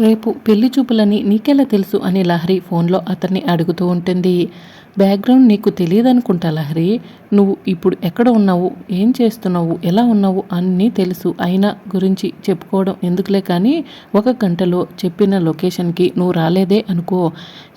రేపు పెళ్ళి చూపులని నీకెలా తెలుసు అని లహరి ఫోన్లో అతన్ని అడుగుతూ ఉంటుంది. బ్యాక్గ్రౌండ్ నీకు తెలియదనుకుంటా లహరి. నువ్వు ఇప్పుడు ఎక్కడ ఉన్నావు? ఏం చేస్తున్నావు? ఎలా ఉన్నావు? అన్నీ తెలుసు. అయినా గురించి చెప్పుకోవడం ఎందుకులే కానీ ఒక గంటలో చెప్పిన లొకేషన్కి నువ్వు రాలేదే అనుకో.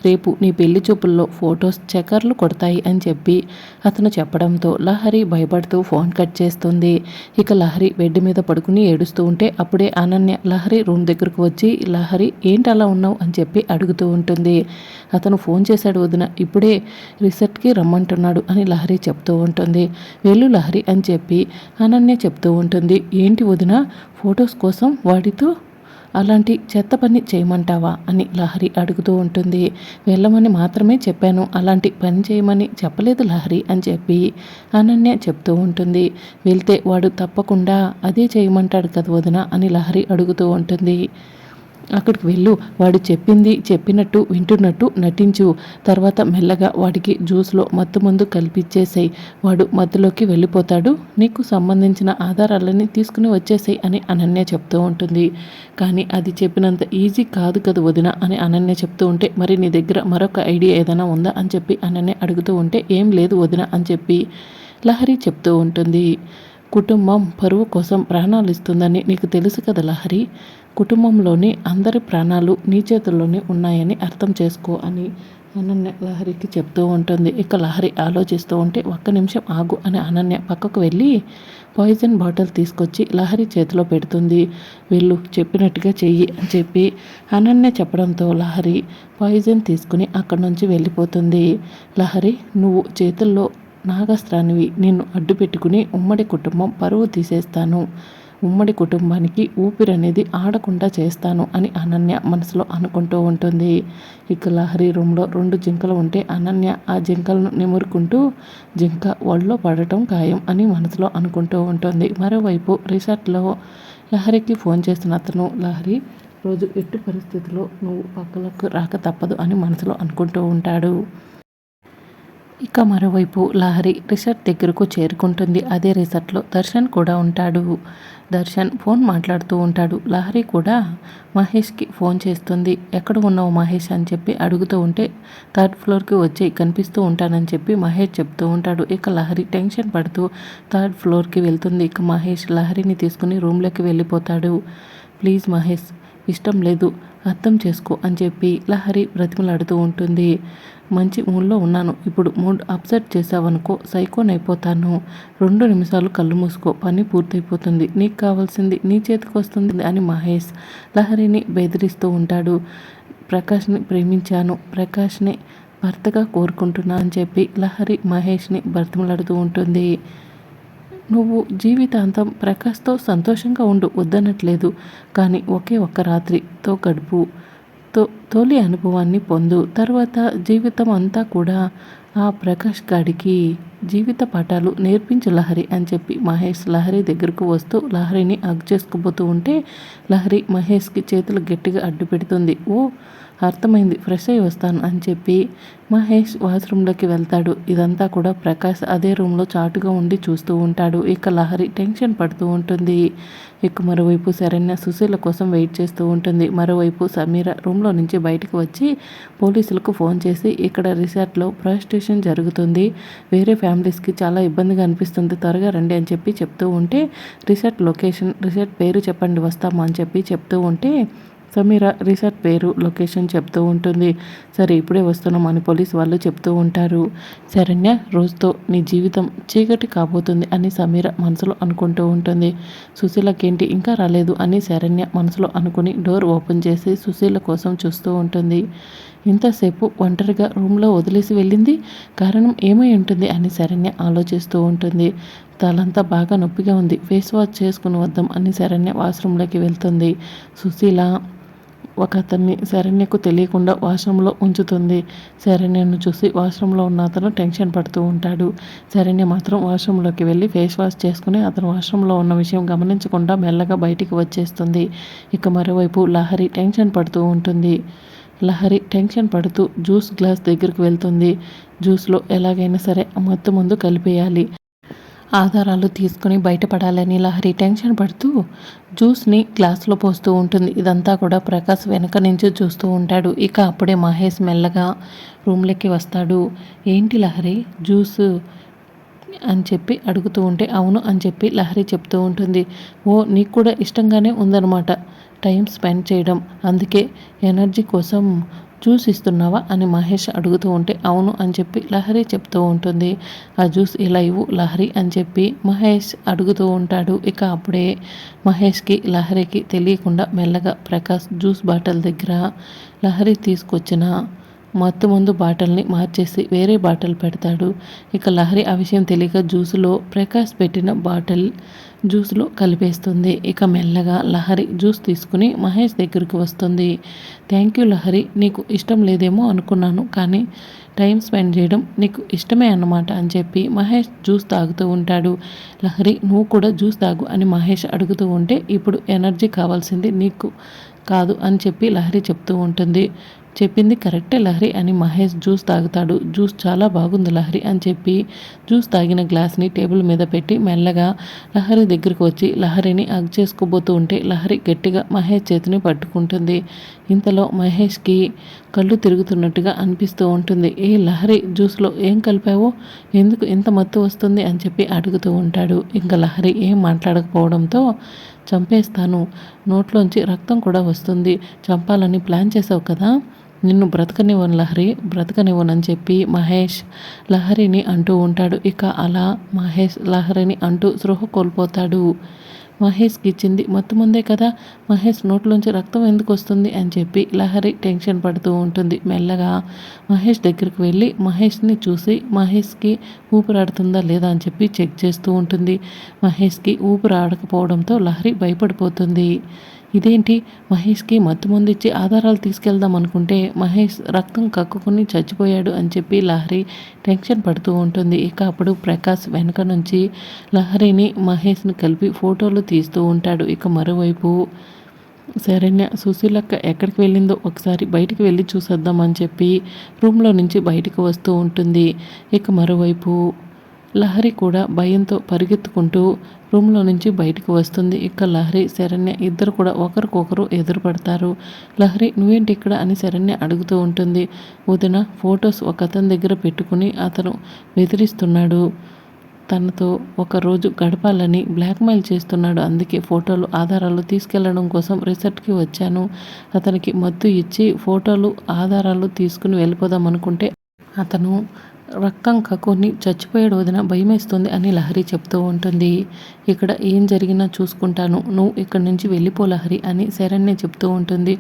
రేపు నీ పెళ్ళి చూపుల్లో ఫొటోస్ చక్కర్లు కొడతాయి అని చెప్పి అతను చెప్పడంతో లహరి భయపడుతూ ఫోన్ కట్ చేస్తుంది. ఇక లహరి బెడ్ మీద పడుకుని ఏడుస్తూ ఉంటే అప్పుడే అనన్య లహరి రూమ్ దగ్గరకు వచ్చి లహరి ఏంటి అలా ఉన్నావు? అని చెప్పి అడుగుతూ ఉంటుంది. అతను ఫోన్ చేశాడు వదిన ఇప్పుడే రిసెట్కి రమ్మంటున్నాడు అని లహరి చెప్తూ ఉంటుంది. వెళ్ళు లహరి అని చెప్పి అనన్య చెప్తూ ఉంటుంది. ఏంటి వదిన ఫొటోస్ కోసం వాడితో అలాంటి చెత్త పని చేయమంటావా అని లహరి అడుగుతూ ఉంటుంది. వెళ్ళమని మాత్రమే చెప్పాను అలాంటి పని చేయమని చెప్పలేదు లహరి అని చెప్పి అనన్య చెప్తూ ఉంటుంది. వెళ్తే వాడు తప్పకుండా అదే చేయమంటాడు కదా వదిన అని లహరి అడుగుతూ ఉంటుంది. అక్కడికి వెళ్ళు. వాడు చెప్పింది చెప్పినట్టు వింటున్నట్టు నటించు. తర్వాత మెల్లగా వాడికి జ్యూస్లో మత్తు మందు కల్పించేసాయి వాడు మత్తులోకి వెళ్ళిపోతాడు. నీకు సంబంధించిన ఆధారాలన్నీ తీసుకుని వచ్చేసాయి అని అనన్య చెప్తూ ఉంటుంది. కానీ అది చెప్పినంత ఈజీ కాదు కదా వదిన అని అనన్య చెప్తూ ఉంటే మరి నీ దగ్గర మరొక ఐడియా ఏదైనా ఉందా అని చెప్పి అనన్య అడుగుతూ ఉంటే ఏం లేదు వదిన అని చెప్పి లహరి చెప్తూ ఉంటుంది. కుటుంబం పరువు కోసం ప్రాణాలు ఇస్తుందని నీకు తెలుసు కదా లహరి? కుటుంబంలోని అందరి ప్రాణాలు నీ చేతుల్లోనే ఉన్నాయని అర్థం చేసుకో అని అనన్య లహరికి చెప్తూ ఉంటుంది. ఇక లహరి ఆలోచిస్తూ ఉంటే ఒక్క నిమిషం ఆగు అని అనన్య పక్కకు వెళ్ళి పాయిజన్ బాటిల్ తీసుకొచ్చి లహరి చేతిలో పెడుతుంది. వీళ్ళు చెప్పినట్టుగా చెయ్యి అని చెప్పి అనన్య చెప్పడంతో లహరి పాయిజన్ తీసుకుని అక్కడి నుంచి వెళ్ళిపోతుంది. లహరి నువ్వు చేతుల్లో నాగస్త్రానివి నిన్ను అడ్డు పెట్టుకుని ఉమ్మడి కుటుంబం పరువు తీసేస్తాను. ఉమ్మడి కుటుంబానికి ఊపిరి అనేది ఆడకుండా చేస్తాను అని అనన్య మనసులో అనుకుంటూ ఉంటుంది. ఇక లహరి రూమ్లో రెండు జింకలు ఉంటే అనన్య ఆ జింకలను నిమురుకుంటూ జింక ఒళ్ళో పడటం ఖాయం అని మనసులో అనుకుంటూ ఉంటుంది. మరోవైపు రిసార్ట్లో లహరికి ఫోన్ చేసిన అతను లహరి రోజు ఎట్టి పరిస్థితిలో నువ్వు పక్కలకు రాక తప్పదు అని మనసులో అనుకుంటూ ఉంటాడు. ఇక మరోవైపు లహరి రిసార్ట్ దగ్గరకు చేరుకుంటుంది. అదే రిసార్ట్లో దర్శన్ కూడా ఉంటాడు. దర్శన్ ఫోన్ మాట్లాడుతూ ఉంటాడు. లహరి కూడా మహేష్కి ఫోన్ చేస్తుంది. ఎక్కడ ఉన్నావు మహేష్? అని చెప్పి అడుగుతూ ఉంటే థర్డ్ ఫ్లోర్కి వచ్చి కనిపిస్తూ ఉంటానని చెప్పి మహేష్ చెప్తూ ఉంటాడు. ఇక లహరి టెన్షన్ పడుతూ థర్డ్ ఫ్లోర్కి వెళ్తుంది. ఇక మహేష్ లహరిని తీసుకుని రూమ్లోకి వెళ్ళిపోతాడు. ప్లీజ్ మహేష్ ఇష్టం లేదు అర్థం చేసుకో అని చెప్పి లహరి బ్రతిమలాడుతూ ఉంటుంది. మంచి మూడ్లో ఉన్నాను. ఇప్పుడు మూడ్ అప్సెట్ చేసావనుకో అయిపోతాను. రెండు నిమిషాలు కళ్ళు మూసుకో. పని పూర్తయిపోతుంది. నీకు కావాల్సింది నీ చేతికి వస్తుంది అని మహేష్ లహరిని బెదిరిస్తూ ఉంటాడు. ప్రకాష్ని ప్రేమించాను. ప్రకాష్ని భర్తగా కోరుకుంటున్నా అని చెప్పి లహరి మహేష్ని బ్రతిమలాడుతూ ఉంటుంది. నువ్వు జీవితాంతం ప్రకాష్తో సంతోషంగా ఉండు వద్దనట్లేదు. కానీ ఒకే ఒక్క రాత్రితో గడుపు తో తొలి అనుభవాన్ని పొందు. తర్వాత జీవితం అంతా కూడా ఆ ప్రకాష్ గాడికి జీవిత పాఠాలు నేర్పించు లహరి అని చెప్పి మహేష్ లహరి దగ్గరకు వస్తూ లహరిని అగ్ చేసుకుపోతూ ఉంటే లహరి మహేష్కి చేతులు గట్టిగా అడ్డు పెడుతుంది ఓ అర్థమైంది. ఫ్రెష్ అయ్యి వస్తాను అని చెప్పి మహేష్ వాష్రూమ్లోకి వెళ్తాడు. ఇదంతా కూడా ప్రకాష్ అదే రూమ్లో చాటుగా ఉండి చూస్తూ ఉంటాడు. ఇక లహరి టెన్షన్ పడుతూ ఉంటుంది. ఇక మరోవైపు శరణ్య సుశీల కోసం వెయిట్ చేస్తూ ఉంటుంది. మరోవైపు సమీర రూమ్లో నుంచి బయటకు వచ్చి పోలీసులకు ఫోన్ చేసి ఇక్కడ రిసార్ట్లో ప్రాస్టిట్యూషన్ జరుగుతుంది. వేరే ఫ్యామిలీస్కి చాలా ఇబ్బందిగా అనిపిస్తుంది. త్వరగా రండి అని చెప్పి చెప్తూ ఉంటే రిసార్ట్ లొకేషన్ రిసార్ట్ పేరు చెప్పండి వస్తాము అని చెప్పి చెప్తూ ఉంటే సమీర రిసార్ట్ పేరు లొకేషన్ చెప్తూ ఉంటుంది. సరే ఇప్పుడే వస్తున్నాం అని పోలీస్ వాళ్ళు చెప్తూ ఉంటారు. శరణ్య రోజుతో నీ జీవితం చీకటి కాబోతుంది అని సమీర మనసులో అనుకుంటూ ఉంటుంది. సుశీలకేంటి ఇంకా రాలేదు అని శరణ్య మనసులో అనుకుని డోర్ ఓపెన్ చేసి సుశీల కోసం చూస్తూ ఉంటుంది. ఇంతసేపు ఒంటరిగా రూమ్లో వదిలేసి వెళ్ళింది? కారణం ఏమై ఉంటుంది అని శరణ్య ఆలోచిస్తూ ఉంటుంది. తలంతా బాగా నొప్పిగా ఉంది. ఫేస్ వాష్ చేసుకుని వద్దాం అని శరణ్య వాష్రూమ్లోకి వెళ్తుంది. సుశీల ఒక అతన్ని శరణ్యకు తెలియకుండా వాష్రూమ్లో ఉంచుతుంది. శరణ్యను చూసి వాష్రూమ్లో ఉన్న అతను టెన్షన్ పడుతూ ఉంటాడు. శరణ్య మాత్రం వాష్రూమ్లోకి వెళ్ళి ఫేస్ వాష్ చేసుకుని అతను వాష్రూమ్లో ఉన్న విషయం గమనించకుండా మెల్లగా బయటికి వచ్చేస్తుంది. ఇక మరోవైపు లహరి టెన్షన్ పడుతూ ఉంటుంది. లహరి టెన్షన్ పడుతూ జ్యూస్ గ్లాస్ దగ్గరికి వెళ్తుంది. జ్యూస్లో ఎలాగైనా సరే మత్తు ముందు కలిపేయాలి. ఆధారాలు తీసుకుని బయటపడాలని లహరి టెన్షన్ పడుతూ జ్యూస్ని గ్లాస్లో పోస్తూ ఉంటుంది. ఇదంతా కూడా ప్రకాష్ వెనక నుంచి చూస్తూ ఉంటాడు. ఇక అప్పుడే మహేష్ మెల్లగా రూమ్లోకి వస్తాడు. ఏంటి లహరి? జ్యూస్ అని చెప్పి అడుగుతూ ఉంటే అవును అని చెప్పి లహరి చెప్తూ ఉంటుంది. ఓ నీకు కూడా ఇష్టంగానే ఉందన్నమాట. టైం స్పెండ్ చేయడం. అందుకే ఎనర్జీ కోసం జ్యూస్ ఇస్తున్నావా అని మహేష్ అడుగుతూ ఉంటే అవును అని చెప్పి లహరి చెప్తూ ఉంటుంది. ఆ జ్యూస్ ఇలా ఇవ్వు లహరి అని చెప్పి మహేష్ అడుగుతూ ఉంటాడు. ఇక అప్పుడే మహేష్కి లహరికి తెలియకుండా మెల్లగా ప్రకాష్ జ్యూస్ బాటిల్ దగ్గర లహరి తీసుకొచ్చిన మత్తు మందు బాటిల్ని మార్చేసి వేరే బాటిల్ పెడతాడు. ఇక లహరి ఆ విషయం తెలియక జ్యూస్లో ప్రకాష్ పెట్టిన బాటిల్ జ్యూస్లో కలిపేస్తుంది. ఇక మెల్లగా లహరి జ్యూస్ తీసుకుని మహేష్ దగ్గరికి వస్తుంది. థ్యాంక్ యూ లహరి నీకు ఇష్టం లేదేమో అనుకున్నాను కానీ టైం స్పెండ్ చేయడం నీకు ఇష్టమే అన్నమాట అని చెప్పి మహేష్ జ్యూస్ తాగుతూ ఉంటాడు. లహరి నువ్వు కూడా జ్యూస్ తాగు అని మహేష్ అడుగుతూ ఉంటే ఇప్పుడు ఎనర్జీ కావాల్సింది నీకు. కాదు అని చెప్పి లహరి చెప్తూ ఉంటుంది. చెప్పింది కరెక్టే లహరి అని మహేష్ జ్యూస్ తాగుతాడు. జ్యూస్ చాలా బాగుంది లహరి అని చెప్పి జ్యూస్ తాగిన గ్లాస్ని టేబుల్ మీద పెట్టి మెల్లగా లహరి దగ్గరికి వచ్చి లహరిని అగ్ చేసుకోబోతూ ఉంటే లహరి గట్టిగా మహేష్ చేతిని పట్టుకుంటుంది. ఇంతలో మహేష్కి కళ్ళు తిరుగుతున్నట్టుగా అనిపిస్తూ ఉంటుంది. ఏ లహరి జ్యూస్లో ఏం కలిపావో? ఎందుకు ఇంత మత్తు వస్తుంది? అని చెప్పి అడుగుతూ ఉంటాడు. ఇంకా లహరి ఏం మాట్లాడకపోవడంతో చంపేస్తాను. నోట్లోంచి రక్తం కూడా వస్తుంది. చంపాలని ప్లాన్ చేసావు కదా? నిన్ను బ్రతకనివ్వను లహరి. బ్రతకనివ్వనని చెప్పి మహేష్ లహరిని అంటూ ఉంటాడు. ఇక అలా మహేష్ లహరిని అంటూ సృహ కోల్పోతాడు. మహేష్కి ఇచ్చింది మొత్తం ముందే కదా మహేష్ నోట్లోంచి రక్తం ఎందుకు వస్తుంది? అని చెప్పి లహరి టెన్షన్ పడుతూ ఉంటుంది. మెల్లగా మహేష్ దగ్గరికి వెళ్ళి మహేష్ని చూసి మహేష్కి ఊపిరాడుతుందా లేదా అని చెప్పి చెక్ చేస్తూ ఉంటుంది. మహేష్కి ఊపిరాడకపోవడంతో లహరి భయపడిపోతుంది. ఇదేంటి? మహేష్కి మత్తు ముందిచ్చి ఆధారాలు తీసుకెళ్దాం అనుకుంటే మహేష్ రక్తం కక్కుకుని చచ్చిపోయాడు అని చెప్పి లహరి టెన్షన్ పడుతూ ఉంటుంది. ఇక అప్పుడు ప్రకాష్ వెనక నుంచి లహరిని మహేష్ని కలిపి ఫోటోలు తీస్తూ ఉంటాడు. ఇక మరోవైపు శరణ్య సుశీలక్క ఎక్కడికి వెళ్ళిందో ఒకసారి బయటికి వెళ్ళి చూసేద్దామని చెప్పి రూమ్లో నుంచి బయటకు వస్తూ ఉంటుంది. ఇక మరోవైపు లహరి కూడా భయంతో పరిగెత్తుకుంటూ రూమ్లో నుంచి బయటకు వస్తుంది. ఇక లహరి శరణ్య ఇద్దరు కూడా ఒకరికొకరు ఎదురుపడతారు. లహరి నువ్వేంటి ఇక్కడ? అని శరణ్య అడుగుతూ ఉంటుంది. వదిన ఫొటోస్ ఒక అతని దగ్గర పెట్టుకుని అతను బెదిరిస్తున్నాడు. తనతో ఒకరోజు గడపాలని బ్లాక్మెయిల్ చేస్తున్నాడు. అందుకే ఫోటోలు ఆధారాలు తీసుకెళ్ళడం కోసం రిసార్ట్కి వచ్చాను. అతనికి మత్తు ఇచ్చి ఫోటోలు ఆధారాలు తీసుకుని వెళ్ళిపోదాం అనుకుంటే అతను రక్తం కక్కుని చచ్చిపోయాడు వదిన భయమేస్తుంది అని లహరి చెప్తూ ఉంటుంది. ఇక్కడ ఏం జరిగినా చూసుకుంటాను. నువ్వు ఇక్కడి నుంచి వెళ్ళిపో లహరి అని శరణ్య చెప్తూ ఉంటుంది.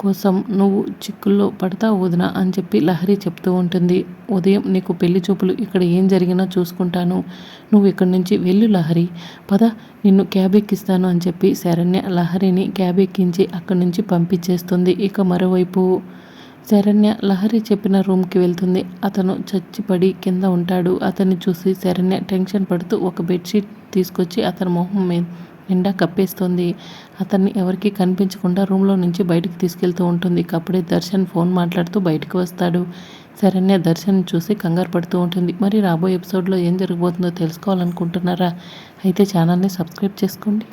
కోసం నువ్వు చిక్కుల్లో పడతావు వదిన అని చెప్పి లహరి చెప్తూ ఉంటుంది. ఉదయం నీకు పెళ్ళి చూపులు ఇక్కడ ఏం జరిగినా చూసుకుంటాను. నువ్వు ఇక్కడి నుంచి వెళ్ళు లహరి. పద నిన్ను క్యాబ్ ఎక్కిస్తాను అని చెప్పి శరణ్య లహరిని క్యాబ్ ఎక్కించి అక్కడి నుంచి పంపించేస్తుంది. ఇక మరోవైపు శరణ్య లహరి చెప్పిన రూమ్కి వెళ్తుంది. అతను చచ్చిపడి కింద ఉంటాడు. అతన్ని చూసి శరణ్య టెన్షన్ పడుతూ ఒక బెడ్షీట్ తీసుకొచ్చి అతని మొహం మీద నిండా కప్పేస్తుంది. అతన్ని ఎవరికి కనిపించకుండా రూమ్లో నుంచి బయటకు తీసుకెళ్తూ ఉంటుంది. అప్పుడే దర్శన్ ఫోన్ మాట్లాడుతూ బయటకు వస్తాడు. శరణ్య దర్శన్ చూసి కంగారు పడుతూ ఉంటుంది. మరి రాబోయే ఎపిసోడ్లో ఏం జరగబోతుందో తెలుసుకోవాలనుకుంటున్నారా? అయితే ఛానల్ని సబ్స్క్రైబ్ చేసుకోండి.